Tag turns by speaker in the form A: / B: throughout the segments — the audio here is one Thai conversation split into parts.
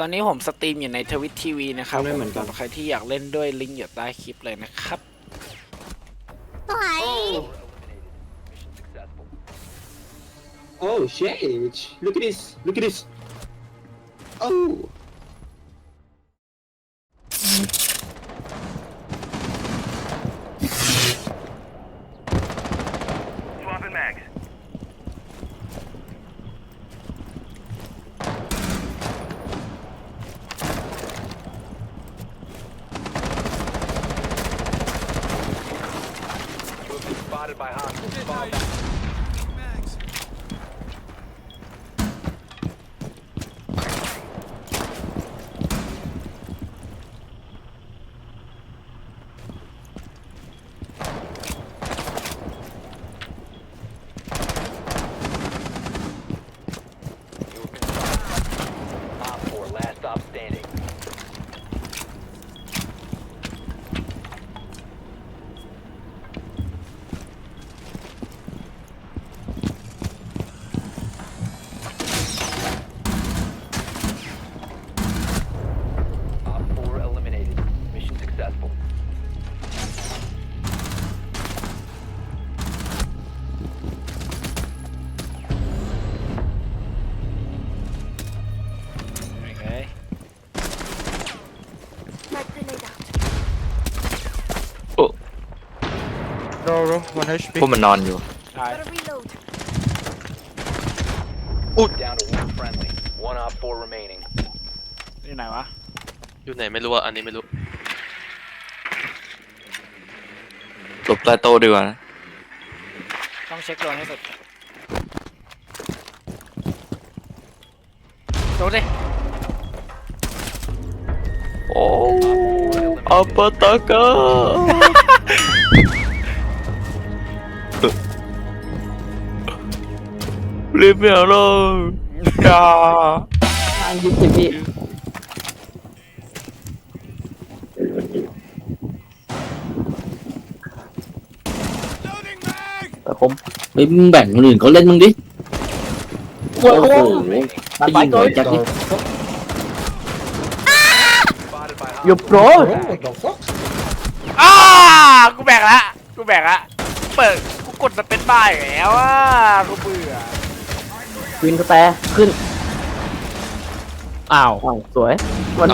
A: ตอนนี้ผมสตรีมอยู่ในทวิตทีวีนะครับ
B: ทำได้เหมือนกัน
A: สำหรับใครที่อยากเล่นด้วยลิงก์อยู่ใต้คลิปเลยนะครับ
C: สวย
B: Oh shit! Look at this! Look at this! Oh!
D: โรโรวันเอชพี
E: พวกมันนอนอยู่
A: ตาย
C: Gotta reload.
F: Down to one friendly. One op 4 remaining.
A: อยู่ไหนวะ
E: อยู่ไหนไม่รู้อะ อันนี้ไม่รู้ หลบใต้โต๊ะดีกว่านะ
A: ต้องเช็คโดนให้สุดโดนดิ
E: โอ้อัปปะตะกะรี บไม่เอาเลยอย่า
B: ทางยิบสิพี่
G: แต่ผมไม่มึงแบ่งคนอื่นเขาเล่นมึงดิโอ้โหไปยิงหัวแจ็คดิ
F: Spotted by
D: หยุด
F: hostiles.
D: โร
B: What the fuck?
A: อ้ากูแบกละกูแบกละเปิดกูกดสเปนบาร์อยู่แล้วอะกูเบื่อ
D: วินสแตร์ขึ้นอ้าวสวยมัน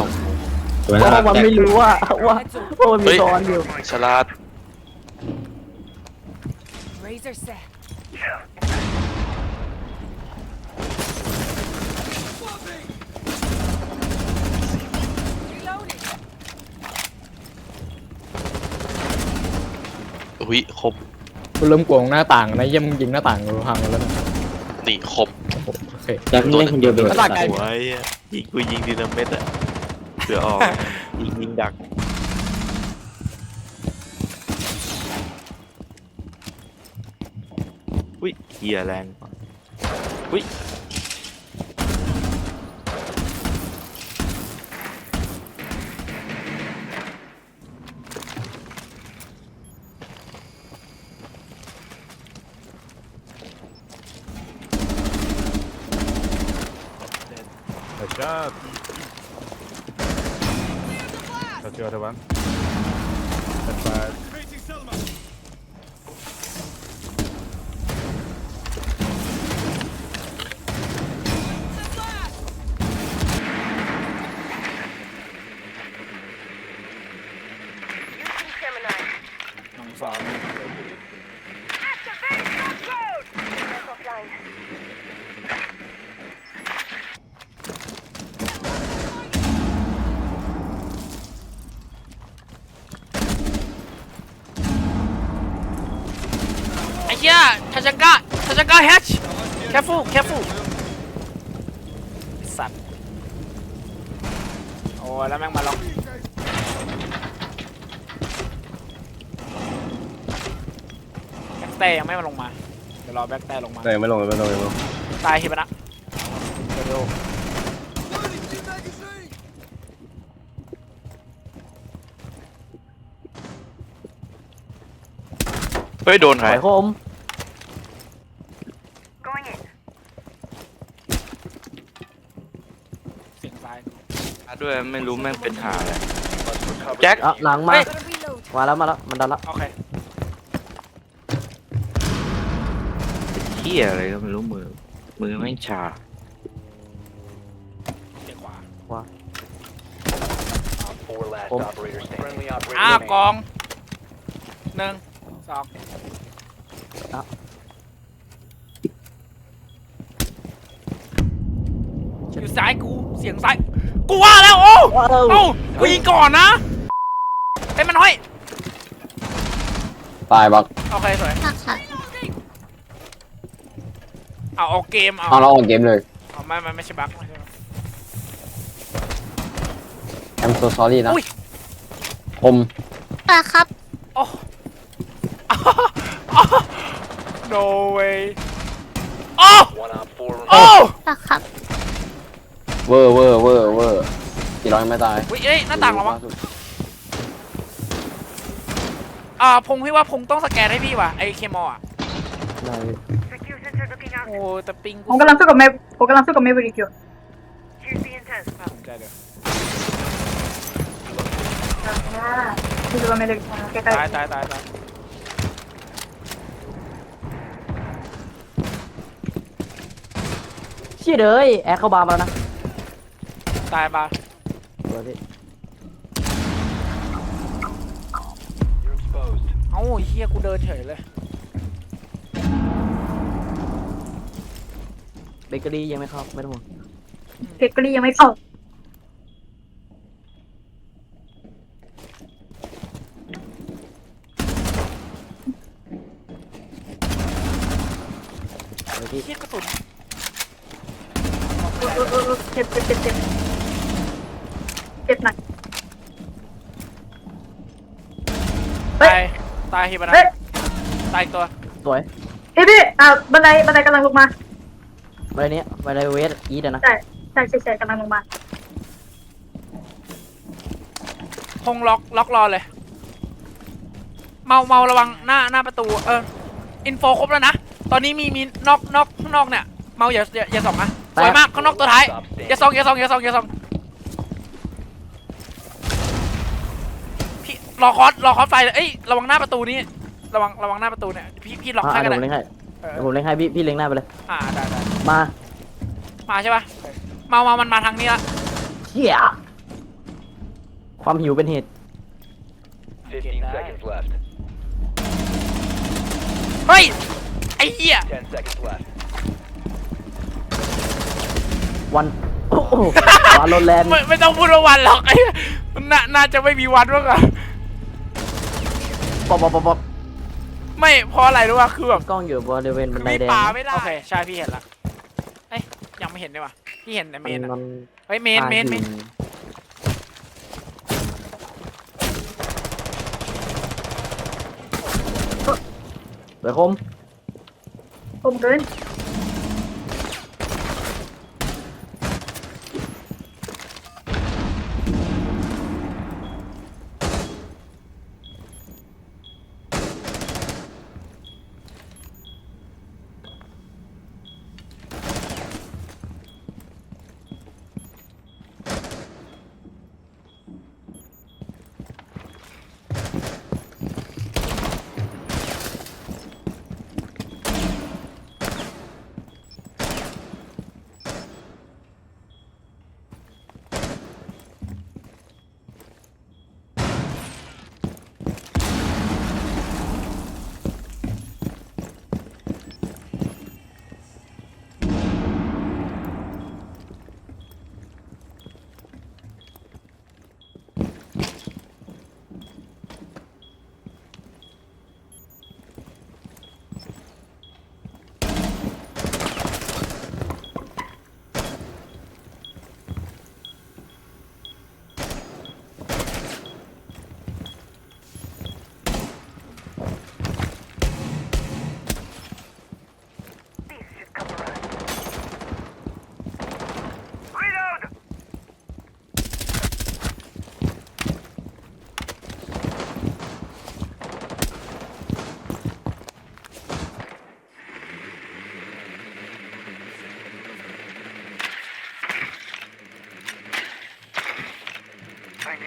G: สวย
D: เพราะ
G: นะ
D: ว่ามันไม่รู้ว่าว่าว่ามันมีตอนอยู่
E: ฉลาด
C: Razor set. Reloading.
E: อุ้ยคม
D: กูเริ่มกลัวหน้าต่างนะเยี่ยมงยิงหน้าต่างกูพังแล้วนะ
E: นี่คม
G: จ็คมึงเล่นคนเดียวไปเลย
D: แล้วต่างไกล
E: หัวไอ้เหี้ยยิงกูยิงดีนาเม็ดอะเสือออกยิงยิงดักอุ้ยเฮียแรงว่ะอุ้ย
H: Headshot. That's the other one. That's bad.
C: Gemini.
A: ไอ้เหี้ยทาจังกะทาจังกะแฮชแคฟูแคฟูสัตว์โอ้ยแล้วแม่งมาลองแบ็คเต้ยังไม่มาลงมา เดี๋ยวรอแบ็คเต้ลงมา
H: Nej, men långt, men långt, men långt.
A: ตายฮิบะนะเร็ว
E: เฮ้ยโดนใคร
D: สวยคม
C: Going in.
A: เสียงซ้าย
E: ด้วยไม่รู้แม่งเป็นหาอะไร
F: Must recover
E: แจ็ค
F: the
D: อะหลังมา
A: เฮ้ย
C: Gotta reload.
D: มาแล้วมาแล้วมันดันละ
A: โอเค
E: เที่ยอะไรก็ไม่รู้มือ มือแม่งชา
A: เดี๋ยวขวา
F: Op four last
D: Oh.
F: operator standing. Friendly operator
A: อ้าว
F: remaining.
A: กองหนึ่งสองอยู่ซ้ายกูเสียงซ้าย กูว่าแล้วโอ้เอ้ากูยิงก่อนนะเอ้ยมันห้อย
D: ตายบัก
A: โอเคสวย
I: ค่ะค่ะ
A: เอาเอาเกมเอา
D: เอาเราออกเกมเลย
A: เอาไม่ไม่ไม่ใช่บั๊กไม่ใช่บั๊ก
D: I'm so sorry นะ
A: อุ้ย
D: ผม
I: ค่ะครับ
A: โอ้ no way โอ้
F: One op four
A: โอ้
F: remaining.
I: ค่ะครับ
D: เวอร์เวอร์เวอร์เวอร์ กี่ร้อยไม่ตาย
A: วิเอ้ยหน้าต่างเหรอวะอ่าพงพี่ว่าพงต้องสแกนให้พี่ว่ะไอเคมอะ
D: ได้
C: Secure sensor looking out.
A: โอ้แต่ปิง
J: ผมกำลังสู้กับเมผมกำลังสู้กับเมเวริกอยู่
C: Here's the intent.
A: น่าสนใจเดี๋ยว
J: สู้กับเมเวริกใกล้
A: ตายตายตายตาย
D: เชี่ยเลยแอร์เข้าบาร์มาแล้วนะ
A: ตายมา
D: เดี๋ยวพี่
F: You're exposed.
A: เอ้าเฮียกูเดินเฉยเลย
D: เบเกอรี่ยังไม่เข้าไม่ต้องห่วง
J: ๆเกเกอรี่ยังไม่เข้า
D: เดี๋ยวพี่
A: เฮียกระสุน
J: เออเออเออเจ็บเจ็บเจ็บเจ็บเจ็บหนัก เฮ้ย
A: ตายตายเฮียบนะ
J: เฮ้ย
A: ตายอีกตัว
D: สวย
J: เฮ้ยพี่อ่าบันไดบันไดกำลังลงมา
D: ไปเนี้ยไปในเวสอีดอะนะ
J: ใช่ใช่ใช่ใช่กำลังลงมา
A: พงล็อกล็อกรอเลย เมาเมาระวังหน้าหน้าประตู เอออินโฟครบแล้วนะ ตอนนี้มีมีนอกนอกข้างนอกเนี่ย เมาอย่าอย่าอย่าส่องนะสวยมากข้างนอกตัวท้าย
F: Stop
A: อย่า
F: standing.
A: ส่องอย่าส่องอย่าส่องอย่าส่อง รอคอสรอคอสไฟเลยเอ้ยระวังหน้าประตูนี้ระวังระวังหน้าประตูเนี่ยพี่พี่ล็อก
D: อะ
A: ให้กั
D: เดี๋
A: น
D: ยวผม
A: เล
D: เล่
A: ย
D: นให้
A: เออ
D: เดี๋ยวผมเล่นให้พี่พี่เล็งหน้าไปเลย
A: อ่าได้ได้
D: มา
A: มาใช่ปะเมาเมามันมาทางนี้ละ
D: เชี่ยความหิวเป็นเหตุ
F: 15 seconds left.
A: เฮ้ยไอ้เหี้ย
F: 10 seconds left.
D: วันโอ้โหวาโลแลนด์
A: ไม่ไม่ต้องพูดว่าวันหรอกไอ้มันน่าน่าจะไม่มีวันว่ากะ
D: ป๊อปป๊อปป๊อปป๊อป
A: ไม่เพราะอะไรรู้ป่ะคือแบบ
D: กล้องอยู่บริเวณบันได
A: มี
D: แดง
A: ป่าไม่ได้โอเคใช่พี่เห็นละเอ้ยยังไม่เห็นเลยว่ะพี่เห็นแต่เมนอะ
D: มัน
A: เฮ้ยเมนเมนเมน
D: เดี๋ยวคม
J: ผมเดิน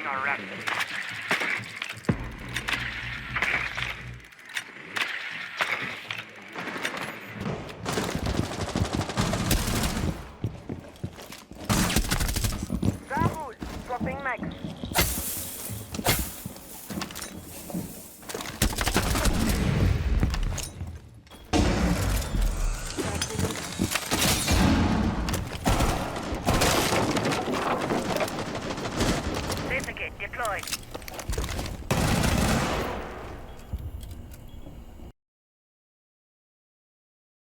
C: are rapid.